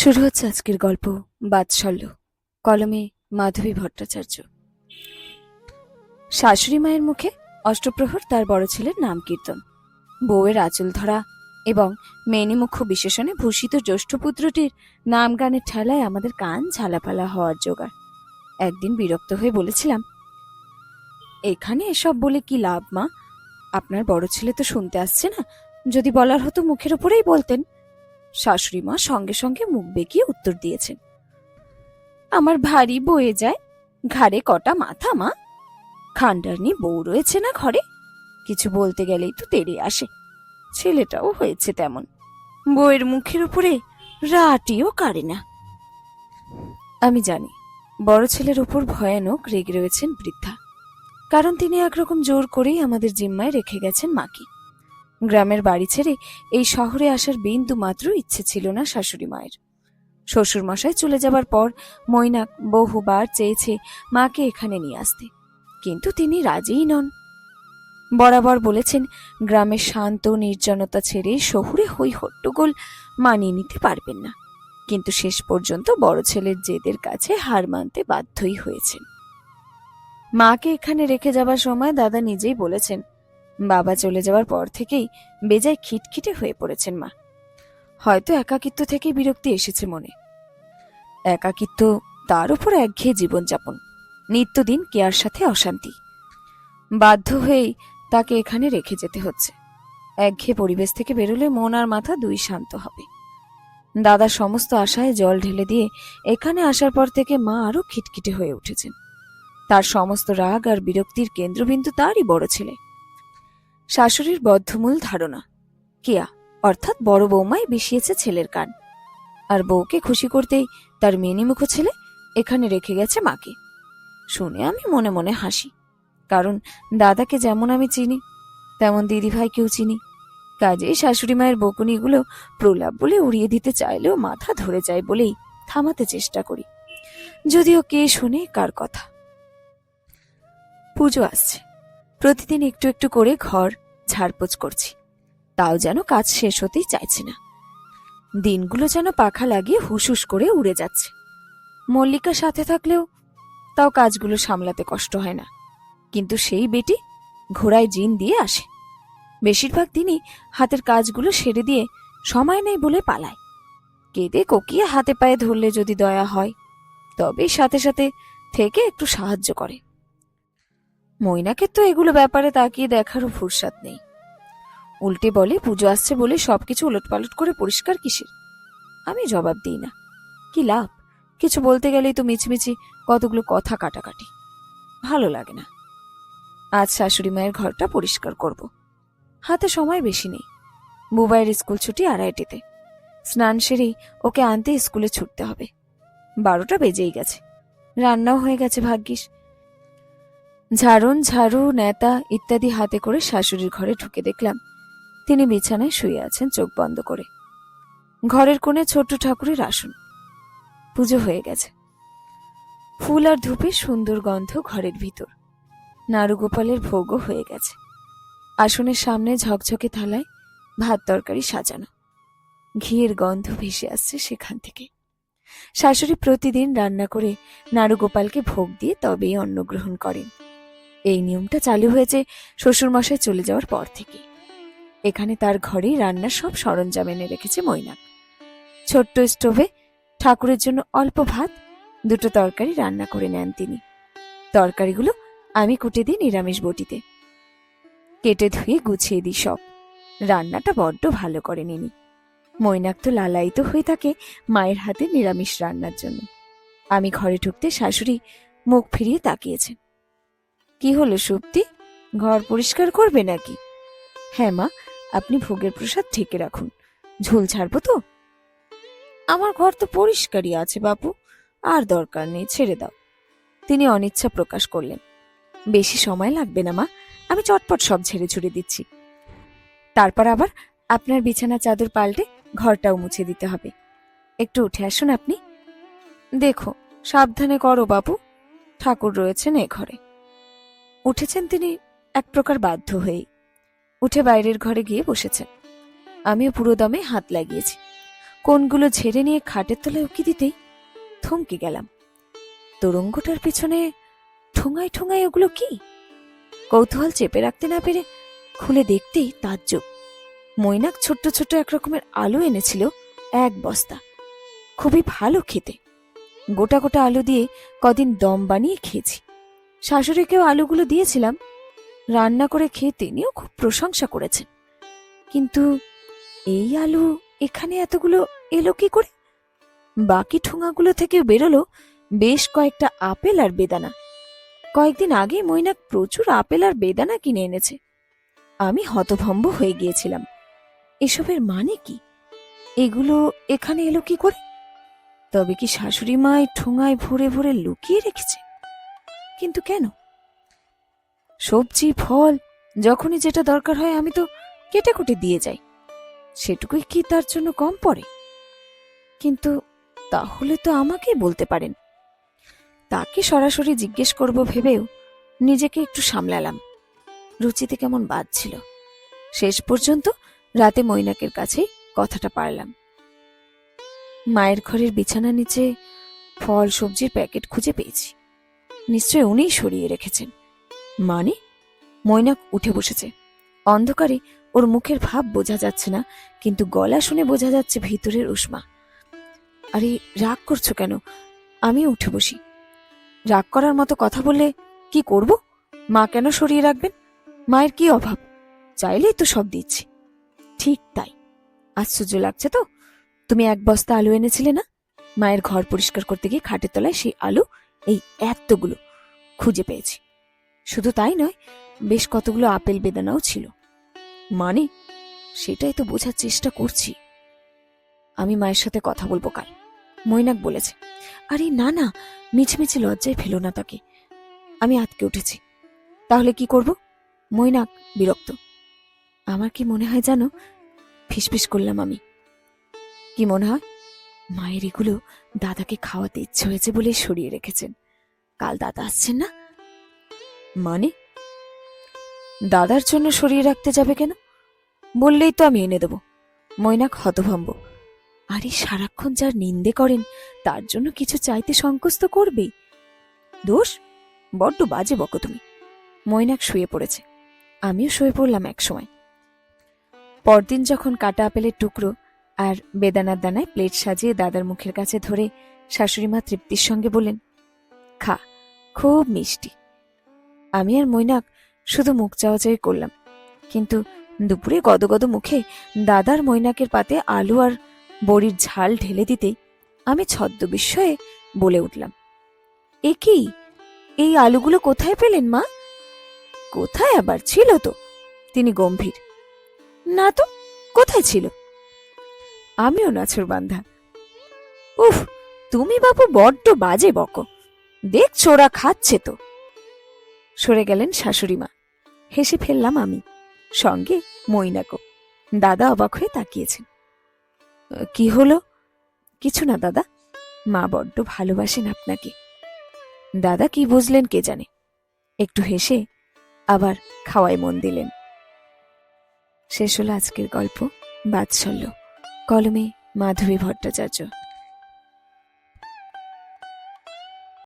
শুরু হচ্ছে আজকের গল্প, বাৎসল্য, কলমে মাধবী ভট্টাচার্য। শাশুড়ি মায়ের মুখে অষ্টপ্রহর তার বড় ছেলের নাম কীর্তন। বউয়ের আঁচল ধরা এবং মেনিমুখ্য বিশেষণে ভূষিত জ্যৈষ্ঠ পুত্রটির নাম গানের ঠেলায় আমাদের কান ঝালাপালা হওয়ার জোগাড়। একদিন বিরক্ত হয়ে বলেছিলাম, এখানে এসব বলে কি লাভ, মা? আপনার বড় ছেলে তো শুনতে আসছে না। যদি বলার হতো মুখের উপরেই বলতেন। শাশুড়ি মা সঙ্গে সঙ্গে মুখ বেঁকিয়ে উত্তর দিয়েছেন। আমার ভারী বয়ে যায়, ঘাড়ে কটা মাথা মা। খান্ডারনি বউ রয়েছে না ঘরে, কিছু বলতে গেলেই তো তেড়ে আসে। ছেলেটাও হয়েছে তেমন। বউয়ের মুখের উপরে রাটিও কাড়ে না। আমি জানি, বড় ছেলের উপর ভয়ানক রেগে রয়েছেন বৃদ্ধা। কারণ তিনি একরকম জোর করেই আমাদের জিম্মায় রেখে গেছেন মাকে। গ্রামের বাড়ি ছেড়ে এই শহরে আসার বিন্দু মাত্র ইচ্ছে ছিল না শাশুড়ি মায়ের। শ্বশুর মশাই চলে যাবার পর মৈনাক বহুবার চেয়েছে মাকে এখানে নিয়ে আসতে, কিন্তু তিনি রাজিই নন। বরাবর বলেছেন, গ্রামের শান্ত নির্জনতা ছেড়ে শহুরে হই হট্টগোল মানিয়ে নিতে পারবেন না। কিন্তু শেষ পর্যন্ত বড় ছেলের জেদের কাছে হার মানতে বাধ্যই হয়েছেন। মাকে এখানে রেখে যাবার সময় দাদা নিজেই বলেছেন বাবা চলে যাওয়ার পর থেকেই বেজায় খিটখিটে হয়ে পড়েছেন মা। হয়তো একাকিত্ব থেকে বিরক্তি এসেছে মনে। একাকিত্ব তার উপর একঘেয়ে জীবনযাপন, নিত্যদিন কেয়ার সাথে অশান্তি। বাধ্য হয়েই তাকে এখানে রেখে যেতে হচ্ছে। একঘেয়ে পরিবেশ থেকে বেরোলে মন আর মাথা দুই শান্ত হবে। দাদা সমস্ত আশায় জল ঢেলে দিয়ে এখানে আসার পর থেকে মা আরও খিটখিটে হয়ে উঠেছেন। তার সমস্ত রাগ আর বিরক্তির কেন্দ্রবিন্দু তারই বড় ছেলে। শাশুড়ির বদ্ধমূল ধারণা। কেয়া, অর্থাৎ বড় বৌমাই বিষিয়েছে ছেলের কান। আর বউকে খুশি করতেই তার মেনিমুখ ছেলে এখানে রেখে গেছে মাকে। শুনে আমি মনে মনে হাসি। কারণ দাদাকে যেমন আমি চিনি, তেমন দিদিভাইকেও চিনি। কাজেই শাশুড়ি মায়ের বকুনিগুলো প্রলাপ বলে উড়িয়ে দিতে চাইলেও মাথা ধরে যায় বলেই থামাতে চেষ্টা করি। যদিও কে শুনে কার কথা। পুজো আসছে। প্রতিদিন একটু একটু করে ঘর ঝাড়পোছ করছি। তাও যেন কাজ শেষ হতেই চাইছে না। দিনগুলো যেন পাখা লাগিয়ে হুসহুস করে উড়ে যাচ্ছে। মল্লিকা সাথে থাকলেও তাও কাজগুলো সামলাতে কষ্ট হয় না। কিন্তু সেই বেটি ঘোড়ায় জিন দিয়ে আসে। বেশিরভাগ দিনই হাতের কাজগুলো সেরে দিয়ে সময় নেই বলে পালায়। কেঁদে কোকিয়ে হাতে পায়ে ধরলে যদি দয়া হয়, তবেই সাথে সাথে থেকে একটু সাহায্য করে। মৈনাকে তো এগুলো ব্যাপারে তাকিয়ে দেখারও ফুরসাত নেই। উল্টে বলে, পুজো আসছে বলে সবকিছু উলটপালট করে পরিষ্কার কিসের? আমি জবাব দিই না। কি লাভ? কিছু বলতে গেলেই তো মিছিমিছি কতগুলো কথা কাটাকাটি। ভালো লাগে না। আজ শাশুড়ি মায়ের ঘরটা পরিষ্কার করব। হাতে সময় বেশি নেই। বুবাইয়ের স্কুল ছুটি আড়াইটিতে। স্নান সেরেই ওকে আনতে স্কুলে ছুটতে হবে। বারোটা বেজেই গেছে। রান্নাও হয়ে গেছে, ভাগ্যিস। ঝাড়ন ঝাড়ু নেতা ইত্যাদি হাতে করে শাশুড়ির ঘরে ঢুকে দেখলাম। তিনি বিছানায় শুয়ে আছেন চোখ বন্ধ করে। ঘরের কোণে ছোট্ট ঠাকুরের আসন। পুজো হয়ে গেছে। ফুল আর ধূপের সুন্দর গন্ধ ঘরের ভিতর। নারুগোপালের ভোগও হয়ে গেছে। আসনের সামনে ঝকঝকে থালায় ভাত তরকারি সাজানো। ঘিয়ের গন্ধ ভেসে আসছে সেখান থেকে। শাশুড়ি প্রতিদিন রান্না করে নারুগোপালকে ভোগ দিয়ে তবেই অন্ন গ্রহণ করেন। এই নিয়মটা চালু হয়েছে শ্বশুরমশাই চলে যাওয়ার পর থেকে এখানে তার ঘরেই রান্নার সব সরঞ্জাম এনে রেখেছে মৈনাক। ছোট্ট স্টোভে ঠাকুরের জন্য অল্প ভাত, দুটো তরকারি রান্না করে নেন তিনি। তরকারিগুলো আমি কুটে দিই নিরামিষ বটিতে। কেটে ধুয়ে গুছিয়ে দিই সব। রান্নাটা বড্ড ভালো করেন ইনি। মৈনাক তো লালায়িত হয়ে থাকে মায়ের হাতে নিরামিষ রান্নার জন্য। আমি ঘরে ঢুকতে শাশুড়ি মুখ ফিরিয়ে তাকিয়েছেন। কি হলো সুপ্তি? ঘর পরিষ্কার করবে নাকি? হ্যাঁ মা, আপনি ভোগের প্রসাদ ঢেকে রাখুন। ঝোল ছাড়বো তো? আমার ঘর তো পরিষ্কারই আছে বাপু, আর দরকার নেই, ছেড়ে দাও। তিনি অনিচ্ছা প্রকাশ করলেন। বেশি সময় লাগবে না মা, আমি চটপট সব ঝেড়ে ছুড়ে দিচ্ছি। তারপর আবার আপনার বিছানা চাদর পাল্টে ঘরটাও মুছে দিতে হবে। একটু উঠে আসুন আপনি। দেখো, সাবধানে করো বাবু ঠাকুর রয়েছেন এ ঘরে। উঠেছেন তিনি এক প্রকার বাধ্য হয়েই। উঠে বাইরের ঘরে গিয়ে বসেছেন। আমিও পুরো দমে হাত লাগিয়েছি। কোনগুলো ঝেড়ে নিয়ে খাটের তলায় উকি দিতেই থমকে গেলাম। তোরঙ্গটার পিছনে ঠোঙায় ঠোঙায় ওগুলো কি? কৌতূহল চেপে রাখতে না পেরে খুলে দেখতেই তাজ্জব। মৈনাক ছোট্ট ছোট্ট এক রকমের আলু এনেছিল এক বস্তা। খুবই ভালো খেতে। গোটা গোটা আলু দিয়ে কদিন দম বানিয়ে খেয়েছি। শাশুড়িকেও আলুগুলো দিয়েছিলাম। রান্না করে খেয়ে তিনিও খুব প্রশংসা করেছেন। কিন্তু এই আলু এখানে এতগুলো এলো কি করে? বাকি ঠোঙাগুলো থেকে বেরোলো বেশ কয়েকটা আপেল আর বেদানা। কয়েকদিন আগে মৈনাক প্রচুর আপেল আর বেদানা কিনে এনেছে। আমি হতভম্ব হয়ে গিয়েছিলাম। এসবের মানে কি? এগুলো এখানে এলো কি করে? তবে কি শাশুড়ি মা এই ঠোঙায় ভরে ভরে লুকিয়ে রেখেছে? কিন্তু কেন? সবজি, ফল, যখনই যেটা দরকার হয় আমি তো কেটে কুটে দিয়ে যাই। সেটুকুই কি তার জন্য কম পড়ে? কিন্তু তাহলে তো আমাকেই বলতে পারেন। তাকে সরাসরি জিজ্ঞেস করব ভেবেও নিজেকে একটু সামলালাম। রুচিতে কেমন বাজছিল শেষ পর্যন্ত রাতে মৈনাকের কাছেই কথাটা পারলাম। মায়ের ঘরের বিছানা নিচে ফল, সবজির প্যাকেট খুঁজে পেয়েছি। নিশ্চয় উনিই সরিয়ে রেখেছেন। মানে? মৈনাক উঠে বসেছে। অন্ধকারে ওর মুখের ভাব বোঝা যাচ্ছে না, কিন্তু গলা শুনে বোঝা যাচ্ছে ভিতরের উষ্মা। আরে, রাগ করছ কেন? আমি উঠে বসি। রাগ করার মতো কথা বললে কি করব? মা কেন সরিয়ে রাখবেন? মায়ের কি অভাব? চাইলেই তো সব দিচ্ছি। ঠিক তাই। আশ্চর্য লাগছে তো? তুমি এক বস্তা আলু এনেছিলে না? মায়ের ঘর পরিষ্কার করতে গিয়ে খাটের তলায় সেই আলু এই এতগুলো খুঁজে পেয়েছি। শুধু তাই নয়, বেশ কতগুলো আপেল বেদানাও ছিল। মানে সেটাই তো বোঝার চেষ্টা করছি। আমি মায়ের সাথে কথা বলব কাল, মৈনাক বলেছে। আরে না না মিছমিছি লজ্জায় ফেলো না তাকে। আমি আতকে উঠেছি। তাহলে কি করব? মৈনাক বিরক্ত। আমার কি মনে হয় জানো? ফিসফিস করলাম আমি। কি মনে হয়? মায়ের এগুলো দাদাকে খাওয়াতে ইচ্ছে হয়েছে বলে সরিয়ে রেখেছেন। কাল দাদা আসছেন না? মানে? দাদার জন্য সরিয়ে রাখতে যাবে কেন? বললেই তো আমি এনে দেব। মৈনাক হতভম্ব। আরে সারাক্ষণ যার নিন্দে করেন, তার জন্য কিছু চাইতে সংকোচ তো করবেই। দোষ? বড্ড বাজে বকো তুমি। মৈনাক শুয়ে পড়েছে। আমিও শুয়ে পড়লাম এক সময় পরদিন যখন কাটা আপেলের টুকরো আর বেদানার দানায় প্লেট সাজিয়ে দাদার মুখের কাছে ধরে শাশুড়িমা তৃপ্তির সঙ্গে বলেন খা, খুব মিষ্টি। আমি আর মৈনাক শুধু মুখ চাওয়াচাই করলাম। কিন্তু দুপুরে গদগদ মুখে দাদার মৈনাকের পাতে আলু আর বড়ির ঝাল ঢেলে দিতেই আমি ছদ্মবিস্ময়ে বলে উঠলাম, এ কি? এই আলুগুলো কোথায় পেলেন মা? কোথায় আবার ছিল তো? তিনি গম্ভীর, না তো, কোথায় ছিল? আমিও নাছর বান্ধা। উফ, তুমি বাবু বড্ড বাজে বক। দেখছ, ওরা খাচ্ছে তো। সরে গেলেন শাশুড়ি মা। হেসে ফেললাম আমি। সঙ্গে মৈনাকও দাদা অবাক হয়ে তাকিয়েছেন। কি হলো? কিছু না, দাদা। মা বড্ড ভালোবাসেন আপনাকে। দাদা কি বুঝলেন কে জানে। একটু হেসে আবার খাওয়ায় মন দিলেন। শেষ হলো আজকের গল্প। বাৎসল্য। কলমে মাধবী ভট্টাচার্য।